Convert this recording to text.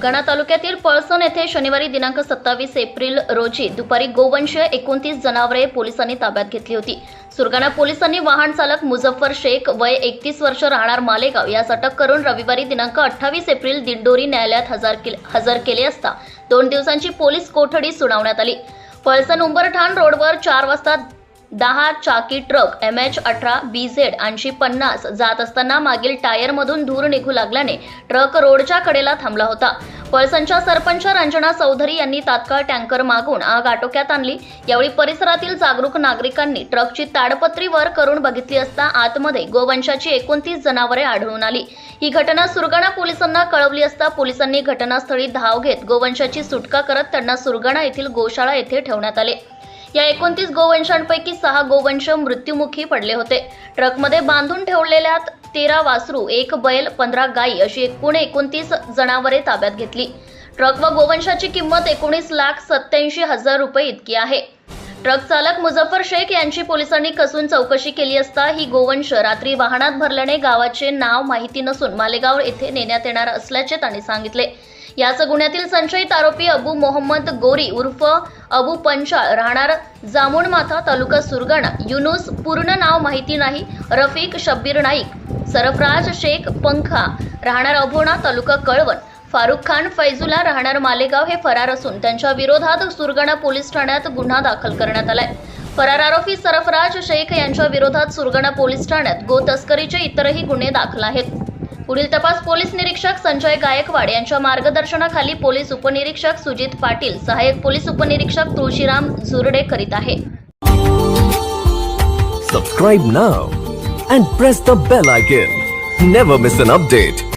सुरगाणा तालुक्यातील पळसण येथे शनिवारी दिनांक सत्तावीस एप्रिल रोजी दुपारी गोवंशीय एकोणतीस जनावरे पोलिसांनी ताब्यात घेतली होती. सुरगाणा पोलिसांनी वाहन चालक मुझफ्फर शेख वय एकतीस वर्ष राहणार मालेगाव यास अटक करून रविवारी दिनांक अठ्ठावीस एप्रिल दिंडोरी न्यायालयात हजर केले हजर केले असता दोन दिवसांची पोलीस कोठडी सुनावण्यात आली. पळसण उंबरठाण रोडवर चार वाजता दहा चाकी ट्रक एम एच अठरा बी झेड ऐंशी पन्नास जात असताना मागील टायरमधून धूर निघू लागल्याने ट्रक रोडच्या कडेला थांबला होता. पळसणच्या सरपंच रंजना चौधरी यांनी तात्काळ टँकर मागून आग आटोक्यात आणली. यावेळी परिसरातील जागरूक नागरिकांनी ट्रकची ताडपत्री वर करून बघितली असता आतमध्ये गोवंशाची एकोणतीस जनावरे आढळून आली. ही घटना सुरगाणा पोलिसांना कळवली असता पोलिसांनी घटनास्थळी धाव घेत गोवंशाची सुटका करत त्यांना सुरगाणा येथील गोशाळा येथे ठेवण्यात आले. या एकोणतीस गोवंशांपैकी सहा गोवंश मृत्युमुखी पडले होते. ट्रकमध्ये बांधून ठेवलेल्या तेरा वासरू एक बैल पंधरा गायी अशी एकूण एकोणतीस जनावरे ताब्यात घेतली. ट्रक व गोवंशाची किंमत एकोणीस लाख सत्याऐंशी हजार रुपये इतकी आहे. ट्रक चालक मुझफ्फर शेख यांची पोलिसांनी कसून चौकशी केली असता ही गोवंश रात्री वाहनात भरल्याने गावाचे नाव माहिती नसून मालेगाव येथे नेण्यात येणार असल्याचे त्यांनी सांगितले. याच गुन्ह्यातील संशयित आरोपी अबू मोहम्मद गोरी उर्फ अबू पंचाळ राहणार जामुणमाथा तालुका सुरगाणा. युनुस पूर्ण नाव माहिती नाही रफिक शब्बीर नाईक सरफराज शेख पंखा राहणार अभोणा तालुका कळवण. फारुख खान फैजुला राहणार मालेगाव हे फरार असून त्यांच्या विरोधात सुरगाणा पोलीस ठाण्यात गुन्हा दाखल करण्यात आलाय. फरार आरोपी सरफराज शेख यांच्या विरोधात सुरगाणा पोलीस ठाण्यात गो तस्करीचे इतरही गुन्हे दाखल आहेत. पुढील तपास पोलीस निरीक्षक संजय गायकवाड यांच्या मार्गदर्शनाखाली पोलीस उपनिरीक्षक सुजित पाटील सहाय्यक पोलीस उपनिरीक्षक तुळशीराम झुरडे करीत आहे. Subscribe now and press the bell icon never miss an update